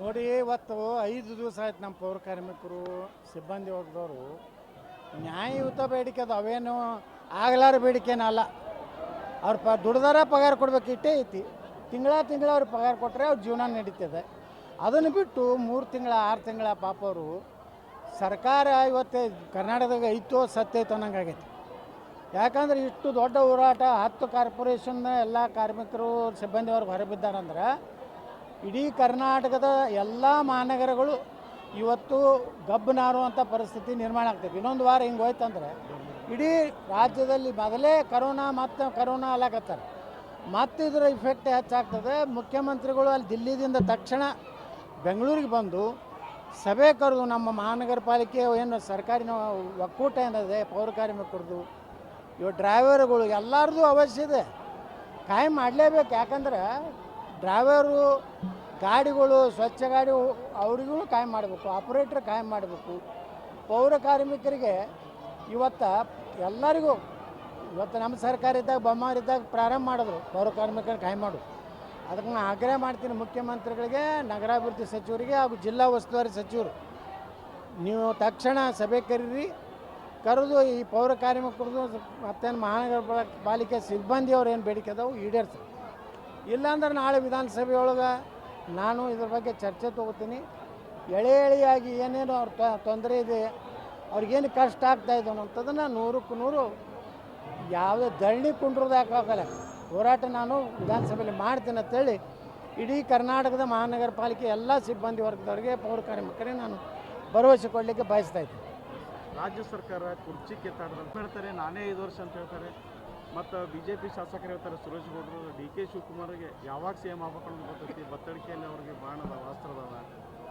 ನೋಡಿ, ಇವತ್ತು ಐದು ದಿವಸ ಆಯ್ತು ನಮ್ಮ ಪೌರ ಕಾರ್ಮಿಕರು, ಸಿಬ್ಬಂದಿ ವರ್ಗದವರು. ನ್ಯಾಯಯುತ ಬೇಡಿಕೆ ಅದು, ಅವೇನು ಆಗಲಾರ ಬೇಡಿಕೆನಲ್ಲ ಅವ್ರ ಪ ದುಡ್ದಾರ ಪಗಾರ ಕೊಡ್ಬೇಕು, ಇಟ್ಟೇ ಐತಿ. ತಿಂಗಳ ತಿಂಗಳ ಅವ್ರಿಗೆ ಪಗಾರ ಕೊಟ್ಟರೆ ಅವ್ರ ಜೀವನ ನಡೀತದೆ. ಅದನ್ನು ಬಿಟ್ಟು ಮೂರು ತಿಂಗಳ, ಆರು ತಿಂಗಳ ಪಾಪ ಅವರು, ಸರ್ಕಾರ ಇವತ್ತು ಕರ್ನಾಟಕದಾಗ ಐತೋ ಸತ್ತೈತೋ ಅನ್ನಂಗಾಗೈತಿ ಯಾಕಂದ್ರೆ ಇಷ್ಟು ದೊಡ್ಡ ಹೋರಾಟ, ಹತ್ತು ಕಾರ್ಪೊರೇಷನ್ನ ಎಲ್ಲ ಕಾರ್ಮಿಕರು, ಸಿಬ್ಬಂದಿ ವರ್ಗ ಹೊರಬಿದ್ದಾರಂದ್ರೆ ಇಡೀ ಕರ್ನಾಟಕದ ಎಲ್ಲ ಮಹಾನಗರಗಳು ಇವತ್ತು ಗಬ್ಬು ನಾರುವಂಥ ಪರಿಸ್ಥಿತಿ ನಿರ್ಮಾಣ ಆಗ್ತೈತಿ. ಇನ್ನೊಂದು ವಾರ ಹಿಂಗೆ ಹೋಯ್ತಂದ್ರೆ ಇಡೀ ರಾಜ್ಯದಲ್ಲಿ ಮೊದಲೇ ಕರೋನಾ ಮತ್ತು ಕರೋನಾ ಅಲ್ಲಾಕತ್ತಾರೆ ಮತ್ತು ಇದರ ಇಫೆಕ್ಟ್ ಹೆಚ್ಚಾಗ್ತದೆ. ಮುಖ್ಯಮಂತ್ರಿಗಳು ಅಲ್ಲಿ ದಿಲ್ಲಿದಿಂದ ತಕ್ಷಣ ಬೆಂಗಳೂರಿಗೆ ಬಂದು ಸಭೆ ಕರೆದು ನಮ್ಮ ಮಹಾನಗರ ಪಾಲಿಕೆ ಏನು ಸರ್ಕಾರಿ ಒಕ್ಕೂಟ ಏನಿದೆ, ಪೌರ ಕಾರ್ಮಿಕರದು ಇವು ಡ್ರೈವರ್ಗಳು ಎಲ್ಲರದು ಅವಶ್ಯ ಇದೆ. ಕಾಯಂ ಮಾಡಲೇಬೇಕು. ಯಾಕಂದ್ರೆ ಡ್ರೈವರು, ಗಾಡಿಗಳು, ಸ್ವಚ್ಛ ಗಾಡಿ, ಅವರಿಗೂ ಕಾಯಂ ಮಾಡಬೇಕು, ಆಪ್ರೇಟ್ರ್ ಕಾಯಂ ಮಾಡಬೇಕು. ಪೌರ ಕಾರ್ಮಿಕರಿಗೆ ಇವತ್ತು ಎಲ್ಲರಿಗೂ, ಇವತ್ತು ನಮ್ಮ ಸರ್ಕಾರ ಇದ್ದಾಗ ಬೊಮ್ಮಾರಿದ್ದಾಗ ಪ್ರಾರಂಭ ಮಾಡಿದ್ರು, ಪೌರ ಕಾರ್ಮಿಕರ ಕಾಯಂ ಮಾಡು. ಅದಕ್ಕೆ ನಾನು ಆಗ್ರಹ ಮಾಡ್ತೀನಿ ಮುಖ್ಯಮಂತ್ರಿಗಳಿಗೆ, ನಗರಾಭಿವೃದ್ಧಿ ಸಚಿವರಿಗೆ ಹಾಗೂ ಜಿಲ್ಲಾ ಉಸ್ತುವಾರಿ ಸಚಿವರು. ನೀವು ತಕ್ಷಣ ಸಭೆ ಕರೀರಿ, ಕರೆದು ಈ ಪೌರ ಕಾರ್ಮಿಕರದು ಮತ್ತೇನು ಮಹಾನಗರ ಪಾಲ- ಪಾಲಿಕೆ ಸಿಬ್ಬಂದಿಯವ್ರು ಏನು ಬೇಡಿಕೆ ಅದಾವು ಈಡೇರ್ಸಿ ಇಲ್ಲಾಂದ್ರೆ ನಾಳೆ ವಿಧಾನಸಭೆಯೊಳಗೆ ನಾನು ಇದ್ರ ಬಗ್ಗೆ ಚರ್ಚೆ ತಗೋತೀನಿ. ಎಳೆ ಎಳೆಯಾಗಿ ಏನೇನು ಅವ್ರ ತೊಂದರೆ ಇದೆ, ಅವ್ರಿಗೇನು ಕಷ್ಟ ಆಗ್ತಾ ಇದೆ ಅನ್ನೋಂಥದ್ದನ್ನು ನೂರಕ್ಕೆ ನೂರು ಯಾವುದೇ ಧರಣಿ ಕುಂಡ್ರದ ಯಾಕಾಗಲ್ಲ ಹೋರಾಟ ನಾನು ವಿಧಾನಸಭೆಯಲ್ಲಿ ಮಾಡ್ತೀನಿ ಅಂತೇಳಿ ಇಡೀ ಕರ್ನಾಟಕದ ಮಹಾನಗರ ಪಾಲಿಕೆ ಎಲ್ಲ ಸಿಬ್ಬಂದಿ ವರ್ಗದವರಿಗೆ, ಪೌರ ನಾನು ಭರವಸೆ ಕೊಡಲಿಕ್ಕೆ ಬಯಸ್ತಾ ಇದ್ದೀನಿ. ರಾಜ್ಯ ಸರ್ಕಾರ ಕುರ್ಚಿ ಅಂತ ಹೇಳ್ತಾರೆ ನಾನೇ ಐದು ವರ್ಷ ಅಂತ ಹೇಳ್ತಾರೆ. ಮತ್ತು ಬಿ ಜೆ ಪಿ ಶಾಸಕರು ಹೇಳ್ತಾರೆ, ಸುರೇಶ್ ಗೌಡರು ಡಿ ಕೆ ಶಿವಕುಮಾರ್ಗೆ ಯಾವಾಗ ಸಿ ಎಂ ಆಗ್ಬೇಕು ಅನ್ನೋದು ಗೊತ್ತೈತಿ? ಬತ್ತಡಿಕೆಯಲ್ಲಿ ಅವ್ರಿಗೆ ಬಾಣದ ಅದಾವ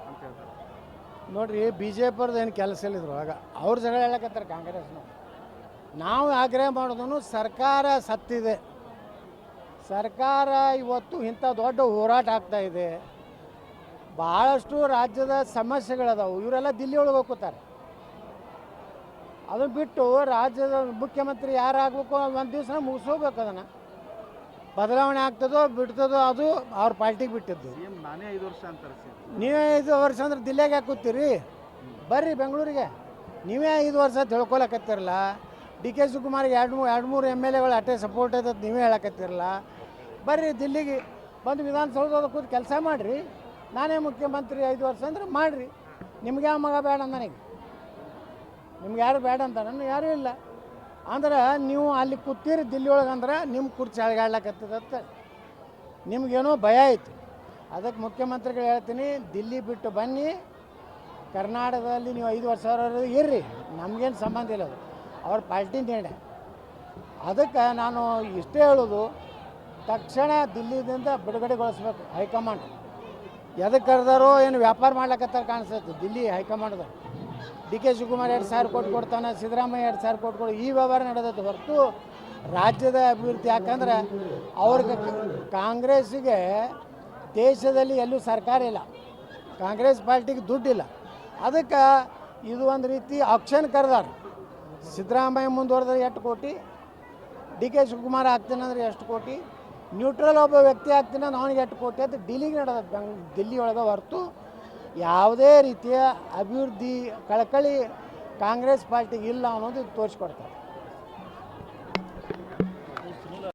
ಅಂತ ಹೇಳ್ತಾರೆ. ನೋಡ್ರಿ ಬಿ ಜೆ ಪಿಯವ್ರದ್ದು ಏನು ಕೆಲಸ ಇಲ್ಲಿದ್ರು ಆಗ ಅವ್ರ ಜಗಳ ಹೇಳಕತ್ತಾರೆ ಕಾಂಗ್ರೆಸ್ನ ನಾವು ಆಗ್ರಹ ಮಾಡೋದನ್ನು ಸರ್ಕಾರ ಸತ್ತಿದೆ. ಸರ್ಕಾರ ಇವತ್ತು ಇಂಥ ದೊಡ್ಡ ಹೋರಾಟ ಆಗ್ತಾ ಇದೆ. ಭಾಳಷ್ಟು ರಾಜ್ಯದ ಸಮಸ್ಯೆಗಳದಾವು. ಇವರೆಲ್ಲ ದಿಲ್ಲಿ ಒಳಗೆ ಹೋಗ್ಕೋತಾರೆ. ಅದನ್ನು ಬಿಟ್ಟು ರಾಜ್ಯದ ಮುಖ್ಯಮಂತ್ರಿ ಯಾರಾಗಬೇಕು ಒಂದು ದಿವಸ ಮುಗಿಸೋಬೇಕು ಅದನ್ನು. ಬದಲಾವಣೆ ಆಗ್ತದೋ ಬಿಡ್ತದೋ ಅದು ಅವ್ರ ಪಾರ್ಟಿಗೆ ಬಿಟ್ಟಿದ್ದು. ನಾನೇ ಐದು ವರ್ಷ ಅಂತಾರೆ ನೀವೇ ಐದು ವರ್ಷ ಅಂದ್ರೆ ದಿಲ್ಲಿಗೆ ಯಾಕೆ ಕೂತೀರಿ? ಬರ್ರಿ ಬೆಂಗಳೂರಿಗೆ. ನೀವೇ ಐದು ವರ್ಷ ತಿಳ್ಕೊಳಕತ್ತಿರಲ್ಲ. ಡಿ ಕೆ ಶಿವಕುಮಾರ್ಗೆ ಎರಡು ಮೂರು ಎರಡು ಮೂರು ಎಂ ಎಲ್ ಎಗಳು ಅಷ್ಟೇ ಸಪೋರ್ಟ್ ಐತೆ ಅಂತ ನೀವೇ ಹೇಳಕತ್ತಿರಲ್ಲ. ಬರ್ರಿ ದಿಲ್ಲಿಗೆ ಬಂದು ವಿಧಾನಸೌಧದ ಕೂತು ಕೆಲಸ ಮಾಡಿರಿ. ನಾನೇ ಮುಖ್ಯಮಂತ್ರಿ ಐದು ವರ್ಷ ಅಂದ್ರೆ ಮಾಡಿರಿ. ನಿಮ್ಗೆ ಯಾವ ಮಗ ಬೇಡ ನನಗೆ. ನಿಮ್ಗೆ ಯಾರು ಬೇಡ ಅಂತ ನಾನು ಯಾರೂ ಇಲ್ಲ. ಅಂದ್ರೆ ನೀವು ಅಲ್ಲಿ ಕೂತೀರಿ ದಿಲ್ಲಿ ಒಳಗೆ ಅಂದ್ರೆ ನಿಮ್ಮ ಕುರ್ಚಿ ಅಳಗಾಡ್ಲಕತ್ತದಂತ ನಿಮ್ಗೇನೋ ಭಯ ಐತಿ ಅದಕ್ಕೆ ಮುಖ್ಯಮಂತ್ರಿಗಳು ಹೇಳ್ತೀನಿ, ದಿಲ್ಲಿ ಬಿಟ್ಟು ಬನ್ನಿ. ಕರ್ನಾಟಕದಲ್ಲಿ ನೀವು ಐದು ವರ್ಷ ಇರ್ರಿ. ನಮಗೇನು ಸಂಬಂಧ ಇಲ್ಲ ಅದು. ಅವ್ರ ಪಾರ್ಟಿ ನಿರ್ಣಯ ಅದಕ್ಕೆ ನಾನು ಇಷ್ಟೇ ಹೇಳೋದು, ತಕ್ಷಣ ದಿಲ್ಲಿದಿಂದ ಬಿಡುಗಡೆಗೊಳಿಸ್ಬೇಕು ಹೈಕಮಾಂಡ್. ಎದಕ್ಕೆ ಕರೆದಾರೋ ಏನು ವ್ಯಾಪಾರ ಮಾಡ್ಲಕತ್ತಾರ ಕಾಣಿಸ್ತೈತೆ. ದಿಲ್ಲಿ ಹೈಕಮಾಂಡ್ದು ಡಿ ಕೆ ಶಿವಕುಮಾರ್ ಎರಡು ಸಾವಿರ ಕೋಟಿ ಕೊಡ್ತಾನೆ, ಸಿದ್ದರಾಮಯ್ಯ ಎರಡು ಸಾವಿರ ಕೋಟಿ ಕೊಡು, ಈ ವ್ಯವಹಾರ ನಡೆದದ್ದು ಹೊರತು ರಾಜ್ಯದ ಅಭಿವೃದ್ಧಿ. ಯಾಕಂದ್ರೆ ಅವ್ರಿಗೆ ಕಾಂಗ್ರೆಸ್ಸಿಗೆ ದೇಶದಲ್ಲಿ ಎಲ್ಲೂ ಸರ್ಕಾರ ಇಲ್ಲ. ಕಾಂಗ್ರೆಸ್ ಪಾರ್ಟಿಗೆ ದುಡ್ಡಿಲ್ಲ. ಅದಕ್ಕೆ ಇದು ಒಂದು ರೀತಿ ಆಕ್ಷನ್ ಕರೆದಾರ ಸಿದ್ದರಾಮಯ್ಯ ಮುಂದುವರೆದ್ರೆ ಎಷ್ಟು ಕೋಟಿ? ಡಿ ಕೆ ಶಿವಕುಮಾರ್ ಆಗ್ತೀನಿ ಅಂದ್ರೆ ಎಷ್ಟು ಕೋಟಿ? ನ್ಯೂಟ್ರಲ್ ಒಬ್ಬ ವ್ಯಕ್ತಿ ಆಗ್ತೀನಿ ಅವನಿಗೆ ಎಷ್ಟು ಕೋಟಿ? ಅಂತ ಡಿಲ್ಲಿಗೆ ನಡೆದ ಬೆಂಗ್ ದಿಲ್ಲಿ ಒಳಗೆ ಹೊರತು ಯಾವುದೇ ರೀತಿಯ ಅಭಿವೃದ್ಧಿ ಕಳಕಳಿ ಕಾಂಗ್ರೆಸ್ ಪಾರ್ಟಿಗೆ ಇಲ್ಲ ಅನ್ನೋದು ತೋರಿಸ್ಕೊಡ್ತಾರೆ.